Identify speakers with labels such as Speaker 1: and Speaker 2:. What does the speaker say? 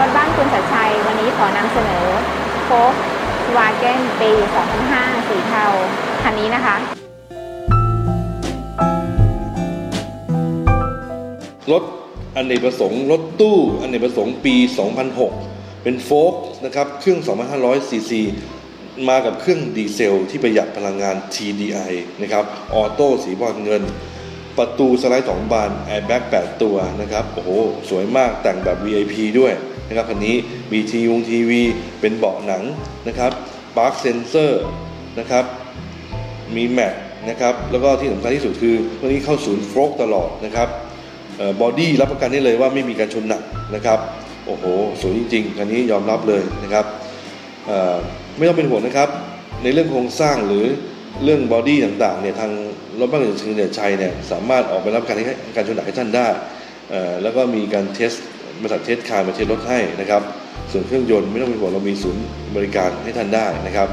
Speaker 1: รถบ้านคุณสัชชัย วันนี้ขอนำเสนอโฟล์กวาเกนปี 2005 สีเทา คันนี้นะคะ
Speaker 2: รถอเนกประสงค์รถตู้อเนกประสงค์ปี 2006 เป็นโฟกนะครับ เครื่อง 2,500 ซีซี มากับเครื่องดีเซลที่ประหยัดพลังงาน TDI นะครับ ออโต้สีบอลเงินประตูสไลด์2บานแอร์แบ็ก8ตัวนะครับ โอ้โห สวยมากแต่งแบบ VIP ด้วย นะครับคันนี้มีทีวงทีวีเป็นเบาะหนังนะครับปาร์คเซนเซอร์นะครับมีแม็กนะครับแล้วก็ที่สำคัญที่สุดคือตัวนี้เข้าศูนย์โฟกตลอดนะครับบอดี้รับประกันได้เลยว่าไม่มีการชนหนักนะครับโอ้โหสวยจริงๆคันนี้ยอมรับเลยนะครับเอ่อไม่ต้องเป็นห่วงนะครับ ในเรื่องโครงสร้างหรือเรื่องบอดี้ต่างๆเนี่ยทางรถบ้านเฉลิมชัยเนี่ยสามารถออกไปรับการการชนหนักให้ท่านได้เอ่อแล้วก็มีการเทส บริษัทเทสคาร์มาเทสรถให้นะครับ ส่วนเครื่องยนต์ไม่ต้องเป็นห่วงเรามีศูนย์บริการให้ท่านได้นะครับ